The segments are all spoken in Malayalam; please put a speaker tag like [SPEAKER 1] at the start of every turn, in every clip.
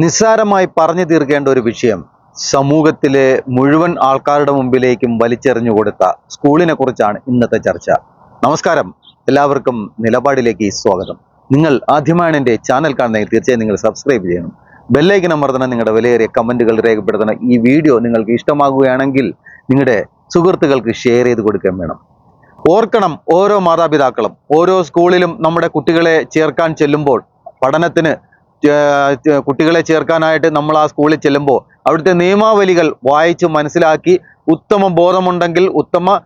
[SPEAKER 1] നിസ്സാരമായി പറഞ്ഞു തീർക്കേണ്ട ഒരു വിഷയം സമൂഹത്തിലെ മുഴുവൻ ആൾക്കാരുടെ മുമ്പിലേക്കും വലിച്ചെറിഞ്ഞു കൊടുത്ത സ്കൂളിനെ കുറിച്ചാണ് ഇന്നത്തെ ചർച്ച. നമസ്കാരം. എല്ലാവർക്കും നിലപാടിലേക്ക് സ്വാഗതം. നിങ്ങൾ ആദ്യമായാണ് എന്റെ ചാനൽ കാണുന്നതെങ്കിൽ തീർച്ചയായും നിങ്ങൾ സബ്സ്ക്രൈബ് ചെയ്യണം. ബെല്ലൈക്കൻ അമർത്തണം നിങ്ങളുടെ വിലയേറിയ കമന്റുകൾ രേഖപ്പെടുത്തണം. ഈ വീഡിയോ നിങ്ങൾക്ക് ഇഷ്ടമാകുകയാണെങ്കിൽ നിങ്ങളുടെ സുഹൃത്തുക്കൾക്ക് ഷെയർ ചെയ്ത് കൊടുക്കാൻ വേണം. ഓർക്കണം ഓരോ മാതാപിതാക്കളും. ഓരോ സ്കൂളിലും നമ്മുടെ കുട്ടികളെ ചേർക്കാൻ ചെല്ലുമ്പോൾ പഠനത്തിന് കുട്ടികളെ ചേർക്കാനായിട്ട് നമ്മൾ ആ സ്കൂളിൽ ചെല്ലുമ്പോൾ അവിടുത്തെ നിയമാവലികൾ വായിച്ച് മനസ്സിലാക്കി ഉത്തമ ബോധമുണ്ടെങ്കിൽ ഉത്തമ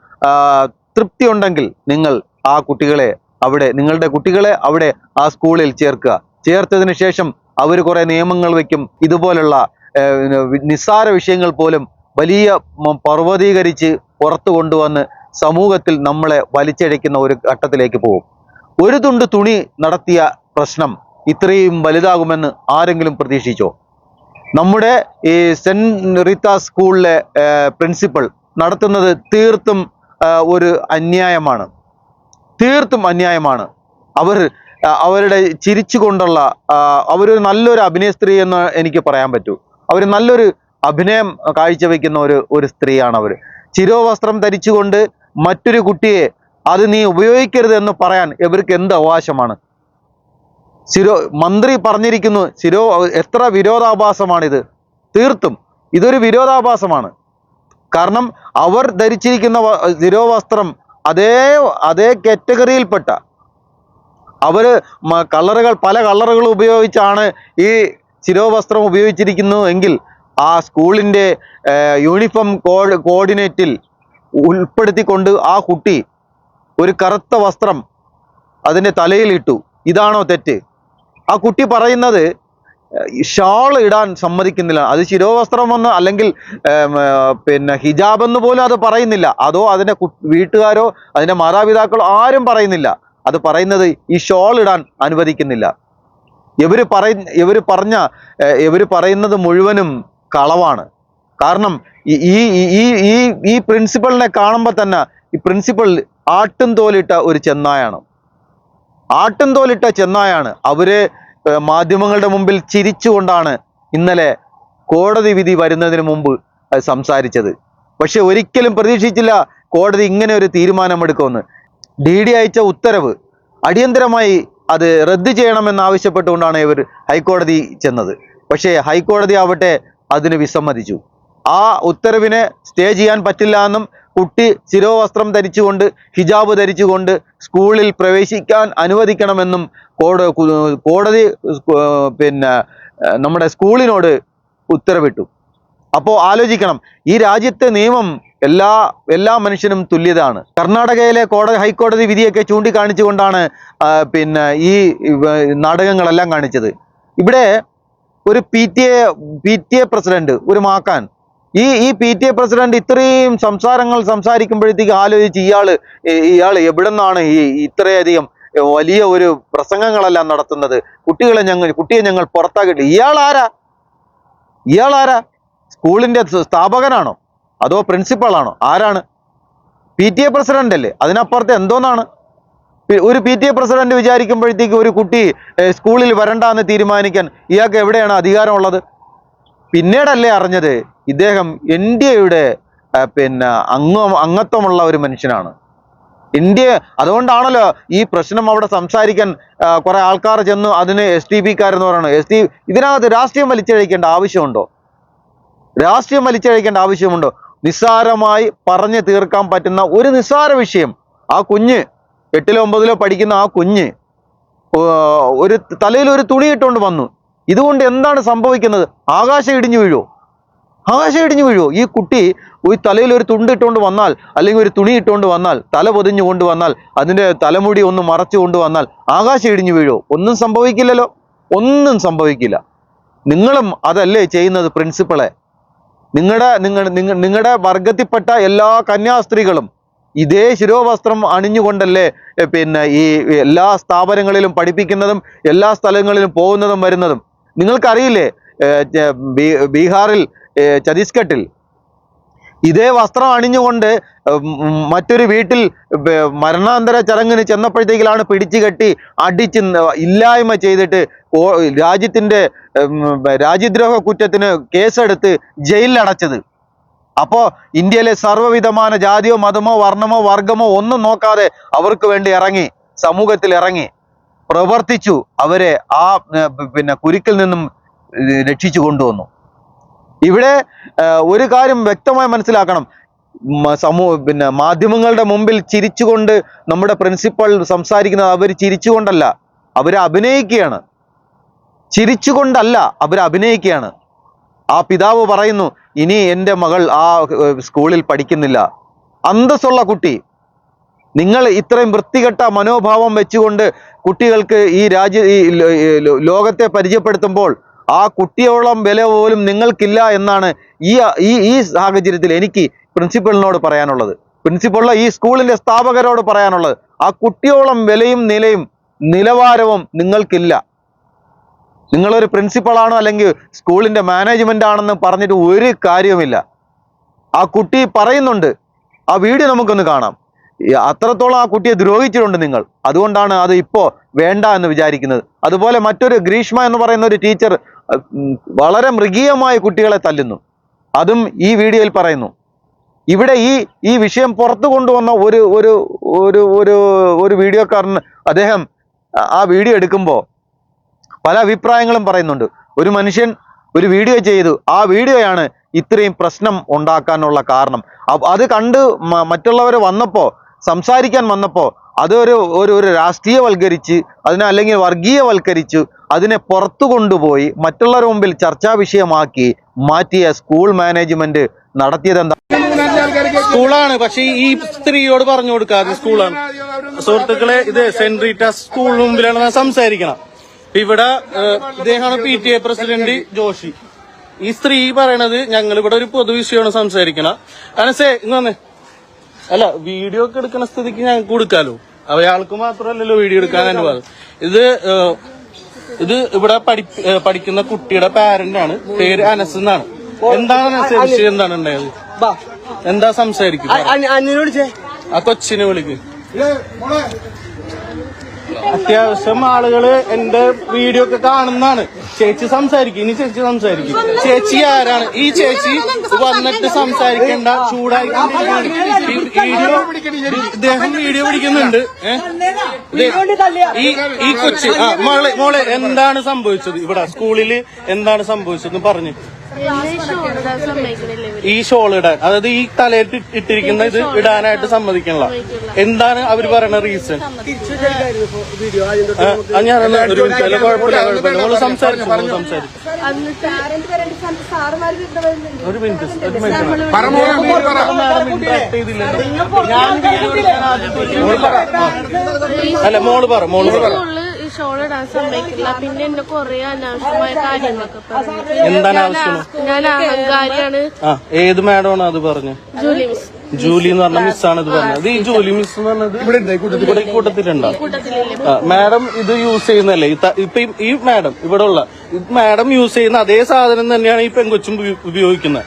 [SPEAKER 1] തൃപ്തി ഉണ്ടെങ്കിൽ നിങ്ങൾ ആ കുട്ടികളെ അവിടെ നിങ്ങളുടെ കുട്ടികളെ അവിടെ ആ സ്കൂളിൽ ചേർക്കുക. ചേർത്തതിന് ശേഷം അവർ കുറേ നിയമങ്ങൾ വയ്ക്കും. ഇതുപോലുള്ള നിസ്സാര വിഷയങ്ങൾ പോലും വലിയ പർവതീകരിച്ച് പുറത്തു കൊണ്ടുവന്ന് സമൂഹത്തിൽ നമ്മളെ വലിച്ചഴയ്ക്കുന്ന ഒരു ഘട്ടത്തിലേക്ക് പോകും. ഒരു തുണ്ട് തുണി നടത്തിയ പ്രശ്നം ഇത്രയും വലുതാകുമെന്ന് ആരെങ്കിലും പ്രതീക്ഷിച്ചോ? നമ്മുടെ ഈ സെന്റ് റീത്ത സ്കൂളിലെ പ്രിൻസിപ്പൾ നടത്തുന്നത് തീർത്തും ഒരു അന്യായമാണ്. തീർത്തും അന്യായമാണ്. അവർ അവരുടെ ചിരിച്ചുകൊണ്ടുള്ള കൊണ്ടുള്ള അവരൊരു നല്ലൊരു അഭിനയ സ്ത്രീ എന്ന് എനിക്ക് പറയാൻ പറ്റൂ. അവർ നല്ലൊരു അഭിനയം കാഴ്ചവെക്കുന്ന ഒരു ഒരു സ്ത്രീയാണ് അവർ ചിരോവസ്ത്രം ധരിച്ചുകൊണ്ട് മറ്റൊരു കുട്ടിയെ അത് നീ ഉപയോഗിക്കരുത് എന്ന് പറയാൻ ഇവർക്ക് എന്ത് അവകാശമാണ്? ശിരോ മന്ത്രി പറഞ്ഞിരിക്കുന്നു ശിരോ എത്ര വിരോധാഭാസമാണിത്? തീർത്തും. ഇതൊരു വിരോധാഭാസമാണ്. കാരണം അവർ ധരിച്ചിരിക്കുന്ന ശിരോവസ്ത്രം അതേ അതേ കാറ്റഗറിയിൽപ്പെട്ട അവർ കളറുകൾ പല കളറുകൾ ഉപയോഗിച്ചാണ് ഈ ശിരോവസ്ത്രം ഉപയോഗിച്ചിരിക്കുന്നു എങ്കിൽ ആ സ്കൂളിന്റെ യൂണിഫോം കോഡ് കോർഡിനേറ്റിൽ ഉൾപ്പെടുത്തിക്കൊണ്ട് ആ കുട്ടി ഒരു കറുത്ത വസ്ത്രം അതിന്റെ തലയിലിട്ടു ഇതാണോ തെറ്റ്? ആ കുട്ടി പറയുന്നത് ഷാൾ ഇടാൻ സമ്മതിക്കുന്നില്ല. അത് ശിരോവസ്ത്രമെന്ന് അല്ലെങ്കിൽ പിന്നെ ഹിജാബ് എന്ന് പോലും അത് പറയുന്നില്ല. അതോ അതിന്റെ വീട്ടുകാരോ അതിന്റെ മാതാപിതാക്കളോ ആരും പറയുന്നില്ല. അത് പറയുന്നത് ഈ ഷോൾ ഇടാൻ അനുവദിക്കുന്നില്ല. ഇവർ പറയ ഇവർ പറഞ്ഞ ഇവർ പറയുന്നത് മുഴുവനും കളവാണ്. കാരണം ഈ ഈ ഈ ഈ പ്രിൻസിപ്പളിനെ കാണുമ്പോൾ തന്നെ ഈ പ്രിൻസിപ്പൾ ആട്ടും തോലിട്ട ഒരു ചെന്നായാണ്. ആട്ടും തോലിട്ട ചെന്നായാണ് അവർ മാധ്യമങ്ങളുടെ മുമ്പിൽ ചിരിച്ചുകൊണ്ടാണ് ഇന്നലെ കോടതി വിധി വരുന്നതിന് മുമ്പ് സംസാരിച്ചത്. പക്ഷെ ഒരിക്കലും പ്രതീക്ഷിച്ചില്ല കോടതി ഇങ്ങനെ ഒരു തീരുമാനമെടുക്കുമെന്ന്. ഡി ഡി അയച്ച ഉത്തരവ് അടിയന്തരമായി അത് റദ്ദ് ചെയ്യണമെന്നാവശ്യപ്പെട്ടുകൊണ്ടാണ് ഇവർ ഹൈക്കോടതി ചെന്നത്. പക്ഷേ ഹൈക്കോടതി ആവട്ടെ അതിന് വിസമ്മതിച്ചു. ആ ഉത്തരവിനെ സ്റ്റേ ചെയ്യാൻ പറ്റില്ല എന്നും കുട്ടി ശിരോവസ്ത്രം ധരിച്ചുകൊണ്ട് ഹിജാബ് ധരിച്ചുകൊണ്ട് സ്കൂളിൽ പ്രവേശിക്കാൻ അനുവദിക്കണമെന്നും കോട കോടതി പിന്നെ നമ്മുടെ സ്കൂളിനോട് ഉത്തരവിട്ടു. അപ്പോൾ ആലോചിക്കണം ഈ രാജ്യത്തെ നിയമം എല്ലാ എല്ലാ മനുഷ്യനും തുല്യതാണ്. കർണാടകയിലെ കോടതി ഹൈക്കോടതി വിധിയൊക്കെ ചൂണ്ടിക്കാണിച്ചുകൊണ്ടാണ് പിന്നെ ഈ നാടകങ്ങളെല്ലാം കാണിച്ചത്. ഇവിടെ ഒരു P T A P T A president ഒരു മാക്കാൻ ഈ ഈ പി ടി എ പ്രസിഡന്റ് ഇത്രയും സംസാരങ്ങൾ സംസാരിക്കുമ്പോഴത്തേക്ക് ആലോചിച്ച് ഇയാൾ ഇയാൾ എവിടെ നിന്നാണ് ഈ ഇത്രയധികം വലിയ ഒരു പ്രസംഗങ്ങളെല്ലാം നടത്തുന്നത്? കുട്ടികളെ ഞങ്ങൾ കുട്ടിയെ ഞങ്ങൾ പുറത്താക്കിയിട്ട് ഇയാൾ ആരാ ഇയാൾ ആരാ സ്കൂളിന്റെ സ്ഥാപകനാണോ? അതോ പ്രിൻസിപ്പളാണോ? ആരാണ്? പി ടി എ പ്രസിഡന്റ് അല്ലേ? അതിനപ്പുറത്ത് എന്തോന്നാണ്? ഒരു പി ടി എ പ്രസിഡന്റ് വിചാരിക്കുമ്പോഴത്തേക്ക് ഒരു കുട്ടി സ്കൂളിൽ വരണ്ടെന്ന് തീരുമാനിക്കാൻ ഇയാൾക്ക് എവിടെയാണ് അധികാരമുള്ളത്? പിന്നീടല്ലേ അറിഞ്ഞത് ഇദ്ദേഹം ഇന്ത്യയുടെ പിന്നെ അംഗ അംഗത്വമുള്ള ഒരു മനുഷ്യനാണ്. ഇന്ത്യ അതുകൊണ്ടാണല്ലോ ഈ പ്രശ്നം അവിടെ സംസാരിക്കാൻ കുറേ കുറെ ആൾക്കാർ ചെന്ന് അതിന് എസ് ടി പിക്കാരെന്ന് പറയണം എസ് ടി ഇതിനകത്ത് രാഷ്ട്രീയം വലിച്ചഴിക്കേണ്ട ആവശ്യമുണ്ടോ? രാഷ്ട്രീയം വലിച്ചഴിക്കേണ്ട ആവശ്യമുണ്ടോ? നിസ്സാരമായി പറഞ്ഞു തീർക്കാൻ പറ്റുന്ന ഒരു നിസ്സാര വിഷയം. ആ കുഞ്ഞ് എട്ടിലോ ഒമ്പതിലോ പഠിക്കുന്ന ആ കുഞ്ഞ് ഒരു തലയിൽ ഒരു തുണി ഇട്ടുകൊണ്ട് വന്നു. ഇതുകൊണ്ട് എന്താണ് സംഭവിക്കുന്നത്? ആകാശം ഇടിഞ്ഞു വീഴുമോ ആകാശം ഇടിഞ്ഞു വീഴുമോ ഈ കുട്ടി ഒരു തലയിൽ ഒരു തുണ്ട് ഇട്ടുകൊണ്ട് വന്നാൽ അല്ലെങ്കിൽ ഒരു തുണി ഇട്ടുകൊണ്ട് വന്നാൽ തല പൊതിഞ്ഞു കൊണ്ട് വന്നാൽ അതിന്റെ തലമുടി ഒന്ന് മറച്ചു കൊണ്ട് വന്നാൽ ആകാശം ഇടിഞ്ഞു വീഴുമോ ഒന്നും സംഭവിക്കില്ലല്ലോ. ഒന്നും സംഭവിക്കില്ല. നിങ്ങളും അതല്ലേ ചെയ്യുന്നത് പ്രിൻസിപ്പളെ? നിങ്ങളുടെ നിങ്ങൾ നിങ്ങളുടെ വർഗത്തിൽപ്പെട്ട എല്ലാ കന്യാസ്ത്രീകളും ഇതേ ശിരോവസ്ത്രം അണിഞ്ഞുകൊണ്ടല്ലേ പിന്നെ ഈ എല്ലാ സ്ഥാപനങ്ങളിലും പഠിപ്പിക്കുന്നതും എല്ലാ സ്ഥലങ്ങളിലും പോകുന്നതും വരുന്നതും. നിങ്ങൾക്കറിയില്ലേ ബീഹാറിൽ ഛത്തീസ്ഗഡിൽ ഇതേ വസ്ത്രം അണിഞ്ഞുകൊണ്ട് മറ്റൊരു വീട്ടിൽ മരണാന്തര ചടങ്ങിന് ചെന്നപ്പോഴത്തേക്കിലാണ് പിടിച്ചു കെട്ടി അടിച്ച് ഇല്ലായ്മ ചെയ്തിട്ട് രാജ്യത്തിന്റെ രാജ്യദ്രോഹ കുറ്റത്തിന് കേസെടുത്ത് ജയിലിലടച്ചത്. അപ്പോൾ ഇന്ത്യയിലെ സർവവിധமான ജാതിയോ മതമോ വർണമോ വർഗമോ ഒന്നും നോക്കാതെ അവർക്ക് വേണ്ടി ഇറങ്ങി സമൂഹത്തിൽ ഇറങ്ങി പ്രവർത്തിച്ചു അവരെ ആ പിന്നെ കുരുക്കിൽ നിന്നും രക്ഷിച്ചു കൊണ്ടുവന്നു. ഇവിടെ ഒരു കാര്യം വ്യക്തമായി മനസ്സിലാക്കണം. സമൂഹ പിന്നെ മാധ്യമങ്ങളുടെ മുമ്പിൽ ചിരിച്ചുകൊണ്ട് നമ്മുടെ പ്രിൻസിപ്പൾ സംസാരിക്കുന്നത് അവർ ചിരിച്ചുകൊണ്ടല്ല അവർ അഭിനയിക്കുകയാണ്. ചിരിച്ചുകൊണ്ടല്ല അവർ അഭിനയിക്കുകയാണ്. ആ പിതാവ് പറയുന്നു ഇനി എന്റെ മകൾ ആ സ്കൂളിൽ പഠിക്കുന്നില്ല. അന്തസ്സുള്ള കുട്ടി. നിങ്ങൾ ഇത്രയും വൃത്തികെട്ട മനോഭാവം വെച്ചുകൊണ്ട് കുട്ടികൾക്ക് ഈ രാജ്യ ഈ ലോകത്തെ പരിചയപ്പെടുത്തുമ്പോൾ ആ കുട്ടിയോളം വില പോലും നിങ്ങൾക്കില്ല എന്നാണ് ഈ ഈ ഈ സാഹചര്യത്തിൽ എനിക്ക് പ്രിൻസിപ്പളിനോട് പറയാനുള്ളത്. പ്രിൻസിപ്പളിലെ ഈ സ്കൂളിന്റെ സ്ഥാപകരോട് പറയാനുള്ളത്. ആ കുട്ടിയോളം വിലയും നിലയും നിലവാരവും നിങ്ങൾക്കില്ല. നിങ്ങളൊരു പ്രിൻസിപ്പളാണോ അല്ലെങ്കിൽ സ്കൂളിന്റെ മാനേജ്മെന്റ് ആണെന്ന് പറഞ്ഞിട്ട് ഒരു കാര്യവുമില്ല. ആ കുട്ടി പറയുന്നുണ്ട്. ആ വീഡിയോ നമുക്കൊന്ന് കാണാം. അത്രത്തോളം ആ കുട്ടിയെ ദ്രോഹിച്ചിട്ടുണ്ട് നിങ്ങൾ. അതുകൊണ്ടാണ് അത് ഇപ്പോൾ വേണ്ട എന്ന് വിചാരിക്കുന്നത്. അതുപോലെ മറ്റൊരു ഗ്രീഷ്മ എന്ന് പറയുന്ന ഒരു ടീച്ചർ വളരെ മൃഗീയമായി കുട്ടികളെ തല്ലുന്നു. അതും ഈ വീഡിയോയിൽ പറയുന്നു. ഇവിടെ ഈ ഈ വിഷയം പുറത്തു കൊണ്ടുവന്ന ഒരു ഒരു ഒരു ഒരു ഒരു വീഡിയോക്കാരൻ അദ്ദേഹം ആ- വീഡിയോ എടുക്കുമ്പോൾ പല അഭിപ്രായങ്ങളും പറയുന്നുണ്ട്. ഒരു മനുഷ്യൻ ഒരു വീഡിയോ ചെയ്തു. ആ വീഡിയോയാണ് ഇത്രയും പ്രശ്നം ഉണ്ടാക്കാനുള്ള കാരണം. അത് കണ്ട് മറ്റുള്ളവർ വന്നപ്പോൾ സംസാരിക്കാൻ വന്നപ്പോ അതൊരു ഒരു ഒരു രാഷ്ട്രീയവൽക്കരിച്ച് അതിനെ അല്ലെങ്കിൽ വർഗീയവൽക്കരിച്ച് അതിനെ പുറത്തു കൊണ്ടുപോയി മറ്റുള്ളവരുടെ മുമ്പിൽ ചർച്ചാ വിഷയമാക്കി മാറ്റിയ സ്കൂൾ മാനേജ്മെന്റ് നടത്തിയത് എന്താ
[SPEAKER 2] സ്കൂളാണ്. പക്ഷെ ഈ സ്ത്രീയോട് പറഞ്ഞു കൊടുക്കാതെ സ്കൂളാണ്. സുഹൃത്തുക്കളെ ഇത് സെന്റ് റീറ്റാസ് സ്കൂൾ മുമ്പിലാണ് ഞാൻ സംസാരിക്കണം. ഇവിടെ ഇദ്ദേഹമാണ് P T A president Joshi. ഈ സ്ത്രീ പറയണത് ഞങ്ങൾ ഇവിടെ ഒരു പൊതുവിഷയമാണ് സംസാരിക്കണം. അനസേ വന്നേ. അല്ല വീഡിയോ ഒക്കെ എടുക്കുന്ന സ്ഥിതിക്ക് ഞങ്ങൾക്ക് കൊടുക്കാലോ? അയാൾക്ക് മാത്രമല്ലല്ലോ വീഡിയോ എടുക്കാൻ അനുവാദം. ഇത് ഇത് ഇവിടെ പഠി- പഠിക്കുന്ന കുട്ടിയുടെ പാരന്റ് ആണ്. പേര് അനസ് എന്നാണ്. എന്താണ് അനസ് എന്താണ് ഉണ്ടായത്? എന്താ സംസാരിക്കും
[SPEAKER 3] അന്നിനെ വിളിച്ചേ.
[SPEAKER 2] ആ കൊച്ചിനെ വിളിക്ക്. അത്യാവശ്യം ആളുകൾ എന്റെ വീഡിയോ ഒക്കെ കാണുന്നതാണ്. ചേച്ചി സംസാരിക്കും ഇനി ചേച്ചി സംസാരിക്കും. ചേച്ചി ആരാണ്? ഈ ചേച്ചി വന്നിട്ട് സംസാരിക്കേണ്ട ചൂടായി വീഡിയോ ഇദ്ദേഹം വീഡിയോ പിടിക്കുന്നുണ്ട്. ഈ ഈ കൊച്ചി മോളെ മോളെ എന്താണ് സംഭവിച്ചത്? ഇവിടെ സ്കൂളിൽ എന്താണ് സംഭവിച്ചത് പറഞ്ഞു. ഈ ഷോൾ ഇടാൻ അതായത് ഈ തലയിൽ ഇട്ടിരിക്കുന്ന ഇത് ഇടാനായിട്ട് സമ്മതിക്കണില്ല. എന്താണ് അവർ പറയുന്ന റീസൺ ഞാൻ ഒരു മിനിറ്റ്. അല്ല കുഴപ്പമില്ല കുഴപ്പമില്ല. നമ്മൾ സംസാരിച്ചു നമ്മൾ സംസാരിച്ചു. ഒരു മിനിറ്റ് ഒരു മിനിറ്റ്. അല്ല മോൾ പറ മോൾ പറ.
[SPEAKER 4] ഷോൾ ഇടാൻ സമ്മതിക്കില്ല പിന്നെ കൊറേ അനാവശ്യമായ കാര്യങ്ങളൊക്കെ പറഞ്ഞു
[SPEAKER 2] എന്താണ് ആവശ്യം
[SPEAKER 4] ഞാൻ അഹങ്കാരിയാണ്.
[SPEAKER 2] ആ ഏത് മാഡമാണ് അത് പറഞ്ഞു?
[SPEAKER 4] Julie miss.
[SPEAKER 2] ജൂലി എന്ന് പറഞ്ഞ മിസ്സാണ് ഇത് പറഞ്ഞത്. ഈ ജൂലി മിസ് എന്ന് പറഞ്ഞത് ഇവിടെ ഈ കൂട്ടത്തിലുണ്ടോ? മാഡം ഇത് യൂസ് ചെയ്യുന്നല്ലേ ഇപ്പൊ ഈ- മാഡം ഇവിടെ ഉള്ള ഇത് മാഡം യൂസ് ചെയ്യുന്ന അതേ സാധനം തന്നെയാണ് ഈ പെങ്കൊച്ചും ഉപയോഗിക്കുന്നത്.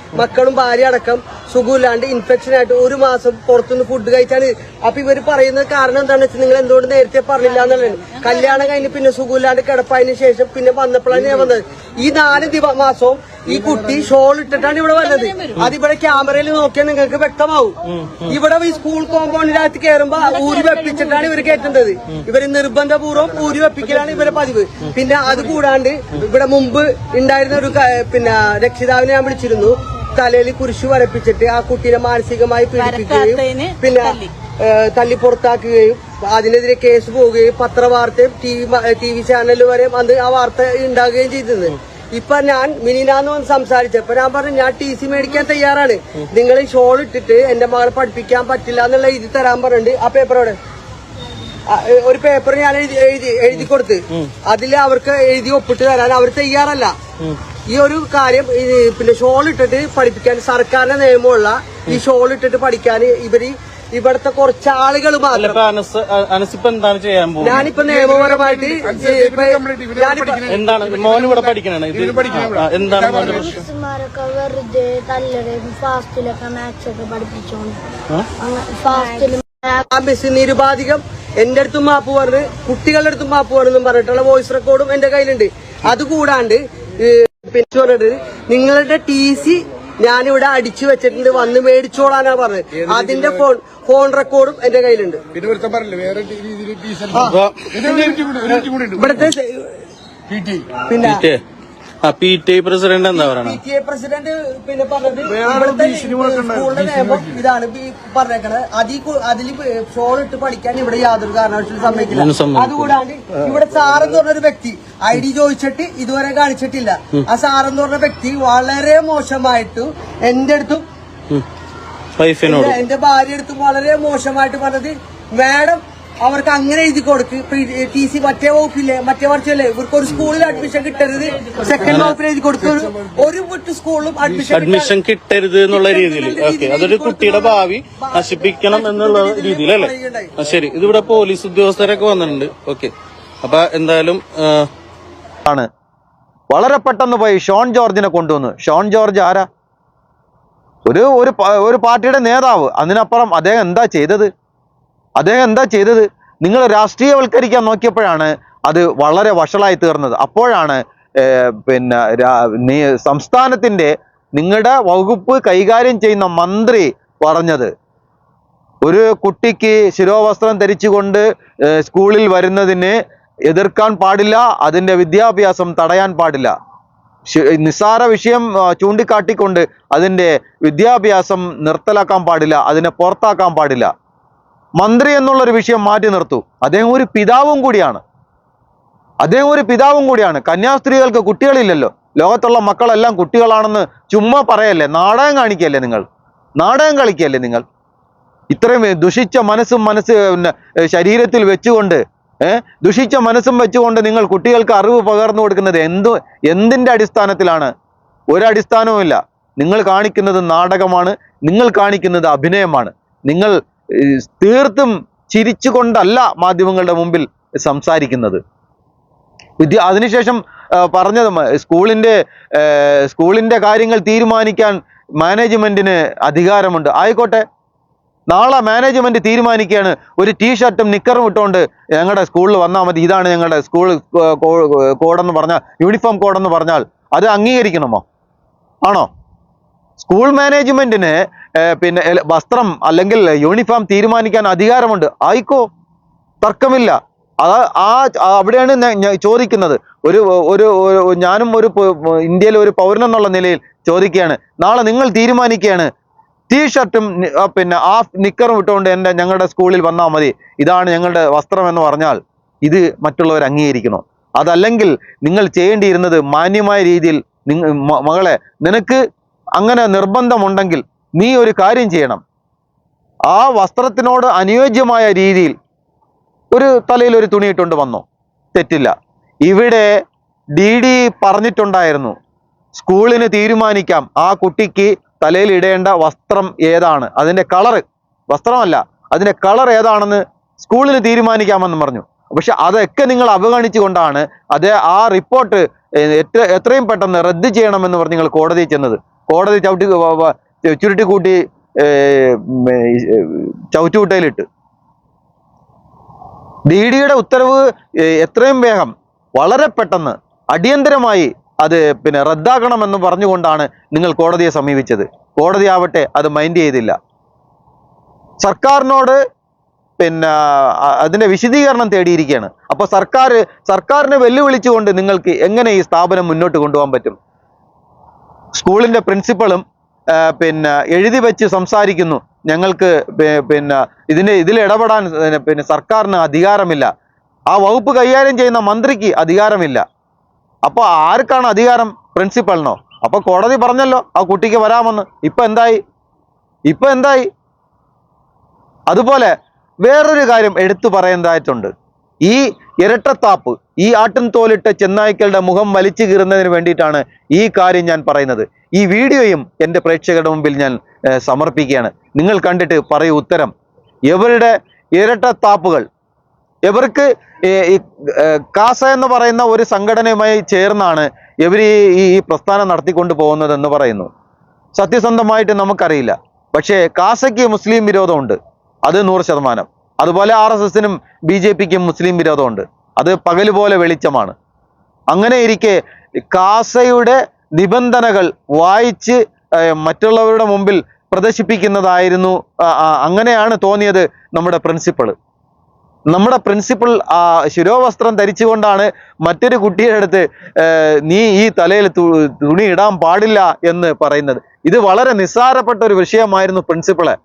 [SPEAKER 3] മക്കളും ഭാര്യ അടക്കം സുഖമില്ലാണ്ട് ഇൻഫെക്ഷൻ ആയിട്ട് ഒരു മാസം പുറത്തുനിന്ന് ഫുഡ് കഴിച്ചാണ് അപ്പൊ ഇവർ പറയുന്ന കാരണം എന്താണെന്ന് വെച്ചാൽ നിങ്ങൾ എന്തുകൊണ്ട് നേരത്തെ പറഞ്ഞില്ല എന്നുള്ളത്. കല്യാണം കഴിഞ്ഞ് പിന്നെ സുഖമില്ലാണ്ട് കിടപ്പായതിനു ശേഷം പിന്നെ വന്നപ്പോഴാണ് ഞാൻ വന്നത്. ഈ നാല് ദിവ ഈ കുട്ടി ഷോൾ ഇട്ടിട്ടാണ് ഇവിടെ വന്നത്. അതിവിടെ ക്യാമറയിൽ നോക്കിയാൽ നിങ്ങൾക്ക് വ്യക്തമാവും. ഇവിടെ ഈ സ്കൂൾ കോമ്പൗണ്ടിനകത്ത് കയറുമ്പോ ഊരി വെപ്പിച്ചിട്ടാണ് ഇവർ കയറ്റുന്നത്. ഇവർ നിർബന്ധപൂർവം ഊരി വെപ്പിക്കലാണ് ഇവരെ പതിവ്. പിന്നെ അത് കൂടാണ്ട് ഇവിടെ മുമ്പ് ഉണ്ടായിരുന്ന ഒരു പിന്നെ രക്ഷിതാവിനെ ഞാൻ വിളിച്ചിരുന്നു. തലയിൽ കുരിശു വരപ്പിച്ചിട്ട് ആ കുട്ടീനെ മാനസികമായി പീഡിപ്പിക്കുകയും പിന്നെ തല്ലി. പുറത്താക്കുകയും അതിനെതിരെ കേസ് പോവുകയും പത്രവാർത്തയും ടി വി ടി വി ചാനലിൽ വരെ അന്ന് ആ വാർത്ത ഉണ്ടാകുകയും ചെയ്തത് ഇപ്പൊ ഞാൻ മിനിനാന്ന് വന്ന് സംസാരിച്ചപ്പോ ഞാൻ പറഞ്ഞു ഞാൻ ടി സി മേടിക്കാൻ തയ്യാറാണ്. നിങ്ങൾ ഈ ഷോൾ ഇട്ടിട്ട് എന്റെ മകളെ പഠിപ്പിക്കാൻ പറ്റില്ല എന്നുള്ള ഇത് തരാൻ പറഞ്ഞിട്ടുണ്ട് ആ പേപ്പറോടെ ഒരു പേപ്പർ ഞാൻ എഴുതി എഴുതി എഴുതി കൊടുത്ത്. അതിൽ അവർക്ക് എഴുതി ഒപ്പിട്ട് തരാൻ അവർ തയ്യാറല്ല. ഈ ഒരു കാര്യം ഈ പിന്നെ ഷോൾ ഇട്ടിട്ട് പഠിപ്പിക്കാൻ സർക്കാരിന്റെ നിയമമുള്ള ഈ ഷോൾ ഇട്ടിട്ട് പഠിക്കാൻ ഇവർ ഇവിടുത്തെ കുറച്ച് ആളുകൾ മാത്രം.
[SPEAKER 2] എന്താണ് ചെയ്യാൻ പോകുന്നത്?
[SPEAKER 3] ഞാനിപ്പോ നിയമപരമായിട്ട്
[SPEAKER 2] എന്താണ്? മോൻ ഇവിടെ പഠിക്കണേ ഇത് എന്താണ്
[SPEAKER 5] വെറുതെ തല്ലടയും ഫാസ്റ്റിലൊക്കെ മാത്സ് ഒക്കെ പഠിപ്പിച്ചോണ്ട്.
[SPEAKER 3] നിരുപാധികം എന്റെ അടുത്തും മാപ്പ് പറഞ്ഞ് കുട്ടികളുടെ അടുത്തും മാപ്പ് പറഞ്ഞെന്നും പറഞ്ഞിട്ടുള്ള വോയിസ് റെക്കോർഡും എന്റെ കയ്യിലുണ്ട്. അതുകൂടാണ്ട് പിന്നെ പറഞ്ഞിട്ട് നിങ്ങളുടെ ടി സി ഞാനിവിടെ അടിച്ചു വെച്ചിട്ടുണ്ട് വന്ന് മേടിച്ചോളാനാ പറഞ്ഞത്. അതിന്റെ ഫോൺ ഫോൺ റെക്കോർഡും എന്റെ കയ്യിലുണ്ട്. ഇവിടുത്തെ പിന്നെ
[SPEAKER 2] പി പ്രസിഡന്റ് എന്താ പറയണേ?
[SPEAKER 3] പി ടി എ പ്രസിഡന്റ് പിന്നെ പറഞ്ഞത് ഇവിടുത്തെ സ്കൂളിന്റെ നിയമം ഇതാണ് പറഞ്ഞേക്കണത്. അതിൽ അതിൽ ഫോൺ ഇട്ട് പഠിക്കാൻ ഇവിടെ യാതൊരു കാരണവശാലും
[SPEAKER 2] സമ്മതിക്കില്ല.
[SPEAKER 3] അതുകൂടാണ്ട് ഇവിടെ സാറെന്ന് പറഞ്ഞൊരു വ്യക്തി ഐ ഡി ചോദിച്ചിട്ട് ഇതുവരെ കാണിച്ചിട്ടില്ല. ആ സാറെന്ന് പറഞ്ഞ വ്യക്തി വളരെ മോശമായിട്ട് എന്റെ അടുത്തും എന്റെ ഭാര്യ അടുത്തും വളരെ മോശമായിട്ട് പറഞ്ഞത് മാഡം അവർക്ക് അങ്ങനെ എഴുതി കൊടുക്ക്. ടി സി മറ്റേ വകുപ്പില്ലേ മറ്റേ വർഷമല്ലേ ഇവർക്ക് ഒരു സ്കൂളിൽ അഡ്മിഷൻ കിട്ടരുത്. സെക്കൻഡ് വകുപ്പിൽ എഴുതി കൊടുക്കും. ഒരു വിട്ട് സ്കൂളിലും അഡ്മിഷൻ
[SPEAKER 2] അഡ്മിഷൻ കിട്ടരുത് എന്നുള്ള രീതിയിൽ. ഓക്കെ അതൊരു കുട്ടിയുടെ ഭാവി നശിപ്പിക്കണം എന്നുള്ള രീതിയിൽ അല്ലേ? ശരി. ഇതിവിടെ പോലീസ് ഉദ്യോഗസ്ഥരൊക്കെ വന്നിട്ടുണ്ട്. ഓക്കെ അപ്പൊ എന്തായാലും
[SPEAKER 1] ആണ്. വളരെ പെട്ടെന്ന് പോയി ഷോൺ ജോർജിനെ കൊണ്ടുവന്നു. ഷോൺ ജോർജ് ആരാ? ഒരു ഒരു ഒരു പാർട്ടിയുടെ നേതാവ്. അതിനപ്പുറം അദ്ദേഹം എന്താ ചെയ്തത്? അദ്ദേഹം എന്താ ചെയ്തത്? നിങ്ങൾ രാഷ്ട്രീയവൽക്കരിക്കാൻ നോക്കിയപ്പോഴാണ് അത് വളരെ വഷളായി തീർന്നത്. അപ്പോഴാണ് പിന്നെ സംസ്ഥാനത്തിന്റെ നിങ്ങളുടെ വകുപ്പ് കൈകാര്യം ചെയ്യുന്ന മന്ത്രി പറഞ്ഞത്. ഒരു കുട്ടിക്ക് ശിരോവസ്ത്രം ധരിച്ചുകൊണ്ട് സ്കൂളിൽ വരുന്നതിന് എതിർക്കാൻ പാടില്ല അതിന്റെ വിദ്യാഭ്യാസം തടയാൻ പാടില്ല. നിസ്സാര വിഷയം ചൂണ്ടിക്കാട്ടിക്കൊണ്ട് അതിന്റെ വിദ്യാഭ്യാസം നിർത്തലാക്കാൻ പാടില്ല അതിനെ പുറത്താക്കാൻ പാടില്ല. മന്ത്രി എന്നുള്ള ഒരു വിഷയം മാറ്റി നിർത്തൂ. അദ്ദേഹം ഒരു പിതാവും കൂടിയാണ്. അദ്ദേഹം ഒരു പിതാവും കൂടിയാണ്. കന്യാസ്ത്രീകൾക്ക് കുട്ടികളില്ലല്ലോ. ലോകത്തുള്ള മക്കളെല്ലാം കുട്ടികളാണെന്ന് ചുമ്മാ പറയല്ലേ? നാടകം കാണിക്കല്ലേ നിങ്ങൾ? നാടകം കളിക്കല്ലേ നിങ്ങൾ? ഇത്രയും ദുഷിച്ച മനസ്സും മനസ്സ് ശരീരത്തിൽ വെച്ചുകൊണ്ട് ദുഷിച്ച മനസ്സും വെച്ചുകൊണ്ട് നിങ്ങൾ കുട്ടികൾക്ക് അറിവ് പകർന്നു കൊടുക്കുന്നത് എന്ത് എന്തിന്റെ അടിസ്ഥാനത്തിലാണ്? ഒരടിസ്ഥാനവുമില്ല. നിങ്ങൾ കാണിക്കുന്നത് നാടകമാണ്. നിങ്ങൾ കാണിക്കുന്നത് അഭിനയമാണ്. നിങ്ങൾ തീർത്തും ചിരിച്ചുകൊണ്ടല്ല മാധ്യമങ്ങളുടെ മുമ്പിൽ സംസാരിക്കുന്നത്. വിദ്യ അതിനുശേഷം പറഞ്ഞത് സ്കൂളിന്റെ സ്കൂളിന്റെ കാര്യങ്ങൾ തീരുമാനിക്കാൻ മാനേജ്മെന്റിന് അധികാരമുണ്ട്. ആയിക്കോട്ടെ. നാളെ മാനേജ്മെന്റ് തീരുമാനിക്കുകയാണ്. ഒരു ടീഷർട്ടും നിക്കറും ഇട്ടുകൊണ്ട് ഞങ്ങളുടെ സ്കൂളിൽ വന്നാൽ മതി. ഇതാണ് ഞങ്ങളുടെ സ്കൂൾ കോഡെന്ന് പറഞ്ഞാൽ യൂണിഫോം കോഡെന്ന് പറഞ്ഞാൽ അത് അംഗീകരിക്കണമോ? ആണോ? സ്കൂൾ മാനേജ്മെന്റിന് ഏ, പിന്നെ വസ്ത്രം അല്ലെങ്കിൽ യൂണിഫോം തീരുമാനിക്കാൻ അധികാരമുണ്ട്. ആയിക്കോ? തർക്കമില്ല. അത് ആ അവിടെയാണ് ചോദിക്കുന്നത്. ഒരു ഒരു ഞാനും ഒരു ഇന്ത്യയിലെ ഒരു പൗരൻ എന്നുള്ള നിലയിൽ ചോദിക്കുകയാണ്. നാളെ നിങ്ങൾ തീരുമാനിക്കുകയാണ്. ടീഷർട്ടും ഷർട്ടും പിന്നെ ആ നിക്കറും ഇട്ടുകൊണ്ട് എന്റെ ഞങ്ങളുടെ സ്കൂളിൽ വന്നാൽ മതി. ഇതാണ് ഞങ്ങളുടെ വസ്ത്രം എന്ന് പറഞ്ഞാൽ ഇത് മറ്റുള്ളവർ അംഗീകരിക്കണോ. അതല്ലെങ്കിൽ നിങ്ങൾ ചെയ്യേണ്ടിയിരുന്നത് മാന്യമായ രീതിയിൽ മകളെ നിനക്ക് അങ്ങനെ നിർബന്ധമുണ്ടെങ്കിൽ നീ ഒരു കാര്യം ചെയ്യണം. ആ വസ്ത്രത്തിനോട് അനുയോജ്യമായ രീതിയിൽ ഒരു തലയിൽ ഒരു തുണി ഇട്ടുകൊണ്ട് വന്നോ. തെറ്റില്ല. ഇവിടെ ഡി ഡി പറഞ്ഞിട്ടുണ്ടായിരുന്നു. സ്കൂളിന് തീരുമാനിക്കാം. ആ കുട്ടിക്ക് തലയിൽ ഇടേണ്ട വസ്ത്രം ഏതാണ്? അതിന്റെ കളറ്. വസ്ത്രമല്ല. അതിന്റെ കളർ ഏതാണെന്ന് സ്കൂളിന് തീരുമാനിക്കാമെന്ന് പറഞ്ഞു. പക്ഷെ അതൊക്കെ നിങ്ങൾ അവഗണിച്ചുകൊണ്ടാണ് അതേ ആ റിപ്പോർട്ട് എത്ര എത്രയും പെട്ടെന്ന് റദ്ദ് ചെയ്യണമെന്ന് പറഞ്ഞ് നിങ്ങൾ കോടതിയിൽ ചെന്നത്. കോടതി ചവിട്ടി വ- കൂട്ടി ചവിറ്റുകുട്ടയിലിട്ട് ഡി ഡിയുടെ ഉത്തരവ് എത്രയും വേഗം വളരെ പെട്ടെന്ന് അടിയന്തരമായി അത് പിന്നെ റദ്ദാക്കണമെന്ന് പറഞ്ഞുകൊണ്ടാണ് നിങ്ങൾ കോടതിയെ സമീപിച്ചത്. കോടതി ആവട്ടെ അത് മൈൻഡ് ചെയ്തില്ല. സർക്കാരിനോട് പിന്നെ അതിന്റെ വിശദീകരണം തേടിയിരിക്കുകയാണ്. അപ്പോൾ സർക്കാർ സർക്കാരിനെ വെല്ലുവിളിച്ചുകൊണ്ട് നിങ്ങൾക്ക് എങ്ങനെ ഈ സ്ഥാപനം മുന്നോട്ട് കൊണ്ടുപോകാൻ പറ്റും? സ്കൂളിന്റെ പ്രിൻസിപ്പളും പിന്നെ എഴുതി വെച്ച് സംസാരിക്കുന്നു. ഞങ്ങൾക്ക് പിന്നെ ഇതിന് ഇതിൽ ഇടപെടാൻ പിന്നെ സർക്കാരിന് അധികാരമില്ല. ആ വകുപ്പ് കൈകാര്യം ചെയ്യുന്ന മന്ത്രിക്ക് അധികാരമില്ല. അപ്പോൾ ആർക്കാണ് അധികാരം? പ്രിൻസിപ്പളിനോ. അപ്പോൾ കോടതി പറഞ്ഞല്ലോ ആ കുട്ടിക്ക് വരാമെന്ന്. ഇപ്പം എന്തായി? ഇപ്പം എന്തായി? അതുപോലെ വേറൊരു കാര്യം എടുത്തു പറയേണ്ടതായിട്ടുണ്ട്. ഈ ഇരട്ടത്താപ്പ് ഈ ആട്ടിൻ തോലിട്ട ചെന്നായ്ക്കളുടെ മുഖം വലിച്ചു കീറുന്നതിന് വേണ്ടിയിട്ടാണ് ഈ കാര്യം ഞാൻ പറയുന്നത്. ഈ വീഡിയോയും എന്റെ പ്രേക്ഷകരുടെ മുമ്പിൽ ഞാൻ സമർപ്പിക്കുകയാണ്. നിങ്ങൾ കണ്ടിട്ട് പറയൂ ഉത്തരം. ഇവരുടെ ഇരട്ടത്താപ്പുകൾ? ഇവർക്ക് ഈ- കാസ എന്ന് പറയുന്ന ഒരു സംഘടനയുമായി ചേർന്നാണ് ഇവർ ഈ ഈ പ്രസ്ഥാനം നടത്തിക്കൊണ്ട് പോകുന്നതെന്ന് പറയുന്നു. സത്യസന്ധമായിട്ട് നമുക്കറിയില്ല. പക്ഷേ കാസയ്ക്ക് മുസ്ലിം വിരോധമുണ്ട്. അത് നൂറ് ശതമാനം. അതുപോലെ ആർ എസ് എസിനും ബി ജെ പിക്കും മുസ്ലിം വിരോധമുണ്ട്. അത് പകൽ പോലെ വെളിച്ചമാണ്. അങ്ങനെ ഇരിക്കെ കാസയുടെ നിബന്ധനകൾ വായിച്ച് മറ്റുള്ളവരുടെ മുമ്പിൽ പ്രദർശിപ്പിക്കുന്നതായിരുന്നു അങ്ങനെയാണ് തോന്നിയത് നമ്മുടെ പ്രിൻസിപ്പൾ നമ്മുടെ പ്രിൻസിപ്പൾ ആ ശിരോവസ്ത്രം ധരിച്ചുകൊണ്ടാണ് മറ്റൊരു കുട്ടിയുടെ അടുത്ത് നീ ഈ തലയിൽ തുണി ഇടാൻ പാടില്ല എന്ന് പറയുന്നത്. ഇത് വളരെ നിസ്സാരപ്പെട്ട ഒരു വിഷയമായിരുന്നു പ്രിൻസിപ്പളെ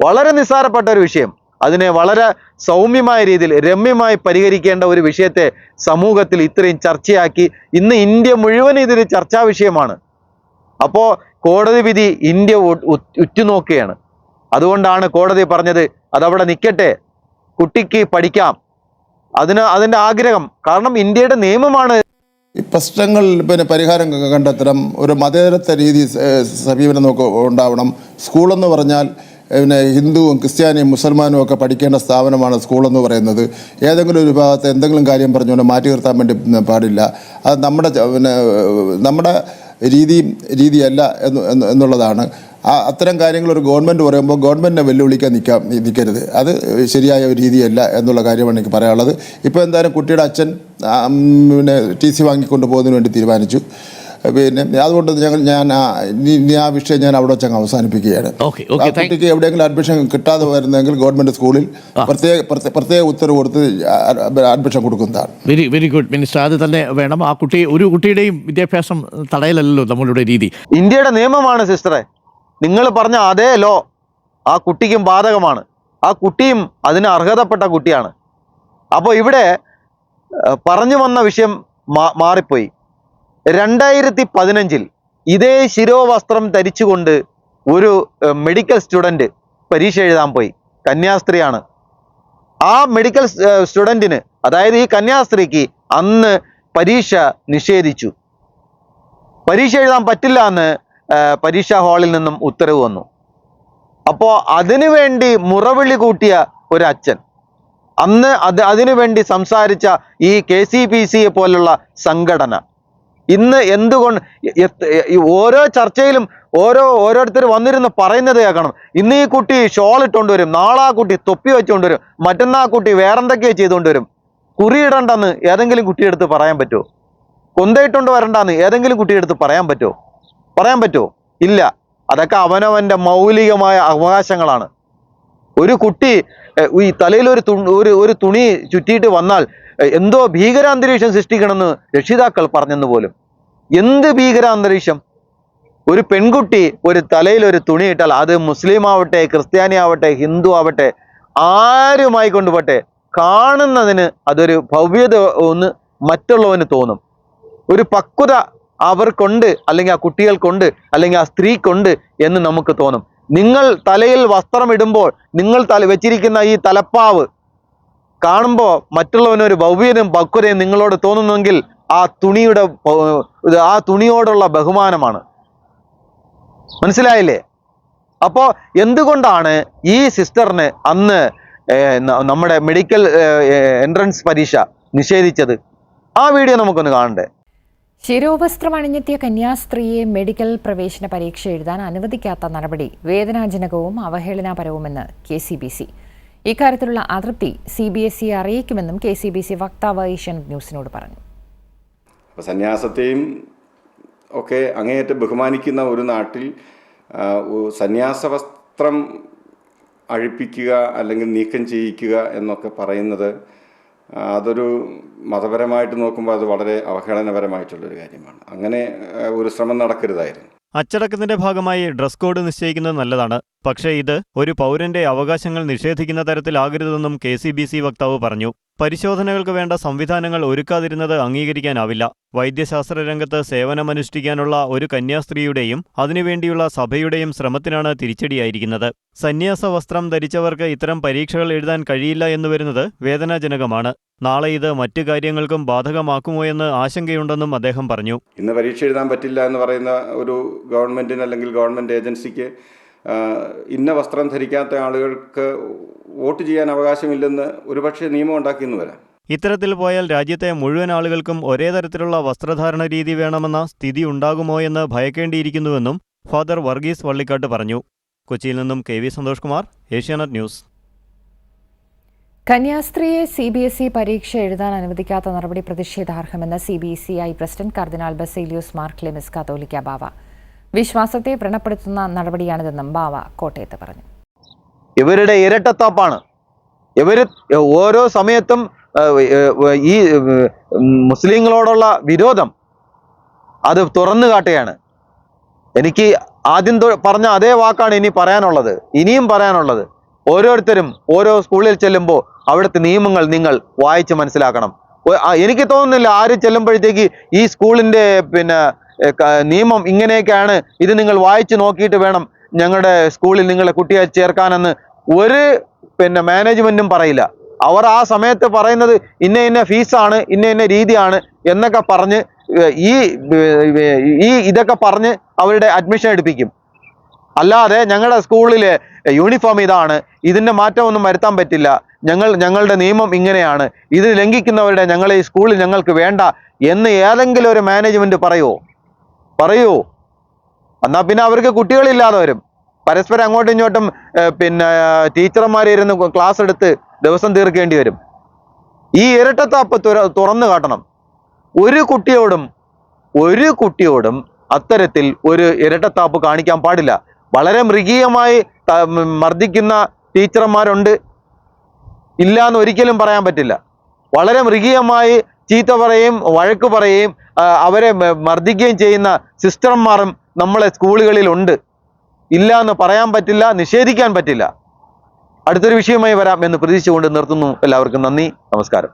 [SPEAKER 1] വളരെ നിസ്സാരപ്പെട്ട ഒരു വിഷയം. അതിനെ വളരെ സൗമ്യമായ രീതിയിൽ രമ്യമായി പരിഹരിക്കേണ്ട ഒരു വിഷയത്തെ സമൂഹത്തിൽ ഇത്രയും ചർച്ചയാക്കി. ഇന്ന് ഇന്ത്യ മുഴുവൻ ഇതൊരു ചർച്ചാ വിഷയമാണ്. അപ്പോൾ കോടതി വിധി ഇന്ത്യ ഉറ്റുനോക്കുകയാണ്. അതുകൊണ്ടാണ് കോടതി പറഞ്ഞത് അതവിടെ നിൽക്കട്ടെ കുട്ടിക്ക് പഠിക്കാം. അതിന് അതിന്റെ ആഗ്രഹം കാരണം ഇന്ത്യയുടെ നിയമമാണ്.
[SPEAKER 6] ഈ പ്രശ്നങ്ങൾ പിന്നെ പരിഹാരം കണ്ടെത്തണം ഒരു മതേതരത്വ രീതി സമീപനം നമുക്ക് ഉണ്ടാവണം. സ്കൂളെന്ന് പറഞ്ഞാൽ പിന്നെ ഹിന്ദുവും ക്രിസ്ത്യാനിയും മുസൽമാനും ഒക്കെ പഠിക്കേണ്ട സ്ഥാപനമാണ് സ്കൂളെന്ന് പറയുന്നത്. ഏതെങ്കിലും ഒരു ഭാഗത്ത് എന്തെങ്കിലും കാര്യം പറഞ്ഞുകൊണ്ട് മാറ്റി നിർത്താൻ വേണ്ടി പാടില്ല. അത് നമ്മുടെ പിന്നെ നമ്മുടെ രീതി രീതിയല്ല എന്ന് എന്ന് എന്നുള്ളതാണ്. ആ അത്തരം കാര്യങ്ങൾ ഒരു ഗവൺമെന്റ് പറയുമ്പോൾ ഗവൺമെന്റിനെ വെല്ലുവിളിക്കാൻ നിൽക്കാൻ നിൽക്കരുത്. അത് ശരിയായ ഒരു രീതിയല്ല എന്നുള്ള കാര്യമാണ് എനിക്ക് പറയാനുള്ളത്. ഇപ്പോൾ എന്തായാലും കുട്ടിയുടെ അച്ഛൻ പിന്നെ ടി സി വാങ്ങിക്കൊണ്ട് പോകുന്നതിന് വേണ്ടി തീരുമാനിച്ചു. പിന്നെ അതുകൊണ്ട് ഞങ്ങൾ ഞാൻ ആ വിഷയം ഞാൻ അവിടെ വെച്ചങ്ങ് അവസാനിപ്പിക്കുകയാണ്. ആ കുട്ടിക്ക് എവിടെയെങ്കിലും അഡ്മിഷൻ കിട്ടാതെ വരുന്നെങ്കിൽ ഗവൺമെന്റ് സ്കൂളിൽ പ്രത്യേക- പ്രത്യേക ഉത്തരവ് കൊടുത്ത് അഡ്മിഷൻ കൊടുക്കുന്നതാണ്.
[SPEAKER 7] വെരി വെരി ഗുഡ് മിനിസ്റ്റർ അത് തന്നെ വേണം. ആ കുട്ടി ഒരു കുട്ടിയുടെയും വിദ്യാഭ്യാസം തടയലല്ലോ നമ്മളുടെ രീതി.
[SPEAKER 1] ഇന്ത്യയുടെ നിയമമാണ് സിസ്റ്ററെ നിങ്ങൾ പറഞ്ഞ അതേ ലോ ആ കുട്ടിക്കും ബാധകമാണ്. ആ കുട്ടിയും അതിന് അർഹതപ്പെട്ട കുട്ടിയാണ്. അപ്പോൾ ഇവിടെ പറഞ്ഞു വന്ന വിഷയം മാറിപ്പോയി. രണ്ടായിരത്തി പതിനഞ്ചിൽ ഇതേ ശിരോവസ്ത്രം ധരിച്ചുകൊണ്ട് ഒരു മെഡിക്കൽ സ്റ്റുഡന്റ് പരീക്ഷ എഴുതാൻ പോയി. കന്യാസ്ത്രീയാണ്. ആ മെഡിക്കൽ സ്റ്റുഡന്റിന് അതായത് ഈ കന്യാസ്ത്രീക്ക് അന്ന് പരീക്ഷ നിഷേധിച്ചു. പരീക്ഷ എഴുതാൻ പറ്റില്ല എന്ന് പരീക്ഷാ ഹാളിൽ നിന്നും ഉത്തരവ് വന്നു. അപ്പോൾ അതിനുവേണ്ടി മുറവിളി കൂട്ടിയ ഒരു അച്ഛൻ. അന്ന് അത് അതിനു വേണ്ടി സംസാരിച്ച ഈ കെ സി പി സിയെ പോലുള്ള സംഘടന. ഇന്ന് എന്തുകൊണ്ട് ഓരോ ചർച്ചയിലും ഓരോ ഓരോരുത്തർ വന്നിരുന്ന് പറയുന്നത് കേൾക്കണം. ഇന്ന് ഈ കുട്ടി ഷോൾ ഇട്ടുകൊണ്ട് വരും. നാളെ ആ കുട്ടി തൊപ്പി വെച്ചുകൊണ്ട് വരും. മറ്റന്നാ കുട്ടി വേറെന്തൊക്കെയോ ചെയ്തുകൊണ്ട് വരും. കുറിയിടണ്ടെന്ന് ഏതെങ്കിലും കുട്ടിയെടുത്ത് പറയാൻ പറ്റുമോ കൊന്തയിട്ടുകൊണ്ട് വരണ്ടെന്ന് ഏതെങ്കിലും കുട്ടിയെടുത്ത് പറയാൻ പറ്റുമോ പറയാൻ പറ്റുമോ ഇല്ല. അതൊക്കെ അവനവന്റെ മൗലികമായ അവകാശങ്ങളാണ്. ഒരു കുട്ടി ഈ തലയിൽ ഒരു തുണി ഒരു തുണി ചുറ്റിയിട്ട് വന്നാൽ എന്തോ ഭീകരാന്തരീക്ഷം സൃഷ്ടിക്കണമെന്ന് രക്ഷിതാക്കൾ പറഞ്ഞെന്ന് പോലും. എന്ത് ഭീകരാന്തരീക്ഷം? ഒരു പെൺകുട്ടി ഒരു തലയിൽ ഒരു തുണിയിട്ടാൽ അത് മുസ്ലിം ആവട്ടെ ക്രിസ്ത്യാനി ആവട്ടെ ഹിന്ദു ആവട്ടെ ആരുമായി കൊണ്ടുപോട്ടെ കാണുന്നതിന് അതൊരു ഭവ്യത ഒന്ന് മറ്റുള്ളവന് തോന്നും. ഒരു പക്വത അവർക്കുണ്ട് അല്ലെങ്കിൽ ആ കുട്ടികൾക്കുണ്ട് അല്ലെങ്കിൽ ആ സ്ത്രീക്കുണ്ട് എന്ന് നമുക്ക് തോന്നും. നിങ്ങൾ തലയിൽ വസ്ത്രം ഇടുമ്പോൾ നിങ്ങൾ തല വെച്ചിരിക്കുന്ന ഈ തലപ്പാവ് കാണുമ്പോൾ മറ്റുള്ളവനൊരു ഭവ്യതയും പക്വതയും നിങ്ങളോട് തോന്നുന്നെങ്കിൽ ആ തുണിയുടെ ആ തുണിയോടുള്ള ബഹുമാനമാണ്. മനസ്സിലായില്ലേ? അപ്പോൾ എന്തുകൊണ്ടാണ് ഈ സിസ്റ്ററിന് അന്ന് നമ്മുടെ മെഡിക്കൽ എൻട്രൻസ് പരീക്ഷ നിഷേധിച്ചത്? ആ വീഡിയോ നമുക്കൊന്ന് കാണണ്ടേ?
[SPEAKER 8] ശിരോവസ്ത്രം അണിഞ്ഞെത്തിയ കന്യാസ്ത്രീയെ മെഡിക്കൽ പ്രവേശന പരീക്ഷ എഴുതാൻ അനുവദിക്കാത്ത നടപടി വേദനാജനകവും അവഹേളനാപരവുമെന്ന് കെ സി ബി സി. ഇക്കാര്യത്തിലുള്ള അതൃപ്തി സി ബി എസ് ഇ അറിയിക്കുമെന്നും കെ സി ബി സി വക്താവ് ഏഷ്യാനെറ്റ് ന്യൂസിനോട് പറഞ്ഞു.
[SPEAKER 9] സന്യാസത്തെയും ഒക്കെ അങ്ങേയറ്റം ബഹുമാനിക്കുന്ന ഒരു നാട്ടിൽ സന്യാസ വസ്ത്രം അഴിപ്പിക്കുക അല്ലെങ്കിൽ നീക്കം ചെയ്യിക്കുക എന്നൊക്കെ പറയുന്നത് അതൊരു മതപരമായിട്ട് നോക്കുമ്പോൾ അത് വളരെ അവഹേളനപരമായിട്ടുള്ളൊരു കാര്യമാണ്. അങ്ങനെ ഒരു ശ്രമം നടക്കരുതായിരുന്നു.
[SPEAKER 10] അച്ചടക്കത്തിന്റെ ഭാഗമായി ഡ്രസ് കോഡ് നിശ്ചയിക്കുന്നത് നല്ലതാണ്. പക്ഷേ ഇത് ഒരു പൗരന്റെ അവകാശങ്ങൾ നിഷേധിക്കുന്ന തരത്തിലാകരുതെന്നും കെ സി ബി സി വക്താവ് പറഞ്ഞു. പരിശോധനകൾക്ക് വേണ്ട സംവിധാനങ്ങൾ ഒരുക്കാതിരുന്നത് അംഗീകരിക്കാനാവില്ല. വൈദ്യശാസ്ത്ര രംഗത്ത് സേവനമനുഷ്ഠിക്കാനുള്ള ഒരു കന്യാസ്ത്രീയുടെയും അതിനുവേണ്ടിയുള്ള സഭയുടെയും ശ്രമത്തിനാണ് തിരിച്ചടിയായിരിക്കുന്നത്. സന്യാസ വസ്ത്രം ധരിച്ചവർക്ക് ഇത്തരം പരീക്ഷകൾ എഴുതാൻ കഴിയില്ല എന്ന് വരുന്നത് വേദനാജനകമാണ്. നാളെ ഇത് മറ്റു കാര്യങ്ങൾക്കും ബാധകമാക്കുമോ എന്ന് ആശങ്കയുണ്ടെന്നും അദ്ദേഹം പറഞ്ഞു.
[SPEAKER 9] ഇന്ന് പരീക്ഷ എഴുതാൻ പറ്റില്ല എന്ന് പറയുന്ന ഒരു ഗവൺമെന്റിന് അല്ലെങ്കിൽ ഗവൺമെന്റ് ഏജൻസിക്ക് ഇന്ന വസ്ത്രം ധരിക്കാത്ത ആളുകൾക്ക് വോട്ട് ചെയ്യാൻ അവകാശമില്ലെന്ന് ഒരുപക്ഷെ നിയമം ഉണ്ടാക്കിയെന്ന് വരാം.
[SPEAKER 10] ഇത്തരത്തിൽ പോയാൽ രാജ്യത്തെ മുഴുവൻ ആളുകൾക്കും ഒരേ തരത്തിലുള്ള വസ്ത്രധാരണ രീതി വേണമെന്ന സ്ഥിതി ഉണ്ടാകുമോ എന്ന് ഭയക്കേണ്ടിയിരിക്കുന്നുവെന്നും ഫാദർ വർഗീസ് വള്ളിക്കാട്ട് പറഞ്ഞു. കൊച്ചിയിൽ നിന്നും K V Santhosh Kumar Asianet news.
[SPEAKER 8] കന്യാസ്ത്രീയെ സി ബി എസ് ഇ പരീക്ഷ എഴുതാൻ അനുവദിക്കാത്ത നടപടി പ്രതിഷേധാർഹമെന്ന് C B S E I president കർദിനാൾ ബസേലിയോസ് മാർക്ക് ലെമിസ് കാതോലിക്ക ബാവ. വിശ്വാസത്തെ വ്രണപ്പെടുത്തുന്ന നടപടിയാണിതെന്നും ബാവ കോട്ടയത്ത് പറഞ്ഞു.
[SPEAKER 1] ഇവരുടെ ഇരട്ടത്താപ്പാണ്. ഇവർ ഓരോ സമയത്തും ഈ മുസ്ലിങ്ങളോടുള്ള വിരോധം അത് തുറന്നു കാട്ടുകയാണ്. എനിക്ക് ആദ്യം പറഞ്ഞ അതേ വാക്കാണ് ഇനി പറയാനുള്ളത്. ഇനിയും പറയാനുള്ളത്. ഓരോരുത്തരും ഓരോ സ്കൂളിൽ ചെല്ലുമ്പോൾ അവിടുത്തെ നിയമങ്ങൾ നിങ്ങൾ വായിച്ച് മനസ്സിലാക്കണം. എനിക്ക് തോന്നുന്നില്ല ആര് ചെല്ലുമ്പോഴത്തേക്ക് ഈ സ്കൂളിന്റെ പിന്നെ നിയമം ഇങ്ങനെയൊക്കെയാണ്. ഇത് നിങ്ങൾ വായിച്ചു നോക്കിയിട്ട് വേണം ഞങ്ങളുടെ സ്കൂളിൽ നിങ്ങളെ കുട്ടിയെ ചേർക്കാനെന്ന്. ഒരു പിന്നെ മാനേജ്മെന്റും പറയില്ല. അവർ ആ സമയത്ത് പറയുന്നത് ഇന്ന ഇന്ന ഫീസാണ് ഇന്ന ഇന്ന രീതിയാണ് എന്നൊക്കെ പറഞ്ഞ് ഈ ഈ ഇതൊക്കെ പറഞ്ഞ് അവരുടെ അഡ്മിഷൻ എടുപ്പിക്കും. അല്ലാതെ ഞങ്ങളുടെ സ്കൂളിലെ യൂണിഫോം ഇതാണ് ഇതിന്റെ മാറ്റമൊന്നും വരുത്താൻ പറ്റില്ല. ഞങ്ങൾ ഞങ്ങളുടെ നിയമം ഇങ്ങനെയാണ്. ഇത് ലംഘിക്കുന്നവരുടെ ഞങ്ങളെ ഈ സ്കൂളിൽ ഞങ്ങൾക്ക് വേണ്ട എന്ന് ഏതെങ്കിലും ഒരു മാനേജ്മെന്റ് പറയുമോ പറയുമോ എന്നാൽ പിന്നെ അവർക്ക് കുട്ടികളില്ലാതെ വരും. പരസ്പരം അങ്ങോട്ടും ഇങ്ങോട്ടും പിന്നെ ടീച്ചർമാർ ഇരുന്ന് ക്ലാസ് എടുത്ത് ദിവസം തീർക്കേണ്ടി വരും. ഈ ഇരട്ടത്താപ്പ് തുര- തുറന്നു കാട്ടണം. ഒരു കുട്ടിയോടും ഒരു കുട്ടിയോടും അത്തരത്തിൽ ഒരു ഇരട്ടത്താപ്പ് കാണിക്കാൻ പാടില്ല. വളരെ മൃഗീയമായി മർദ്ദിക്കുന്ന ടീച്ചർമാരുണ്ട്. ഇല്ല എന്ന് ഒരിക്കലും പറയാൻ പറ്റില്ല. വളരെ മൃഗീയമായി ചീത്ത പറയുകയും വഴക്ക് പറയുകയും അവരെ മർദ്ദിക്കുകയും ചെയ്യുന്ന സിസ്റ്റർമാരും നമ്മളെ സ്കൂളുകളിലുണ്ട്. ഇല്ല എന്ന് പറയാൻ പറ്റില്ല നിഷേധിക്കാൻ പറ്റില്ല. അടുത്തൊരു വിഷയമായി വരാം എന്ന് പ്രതീക്ഷിച്ചുകൊണ്ട് നിർത്തുന്നു. എല്ലാവർക്കും നന്ദി നമസ്കാരം.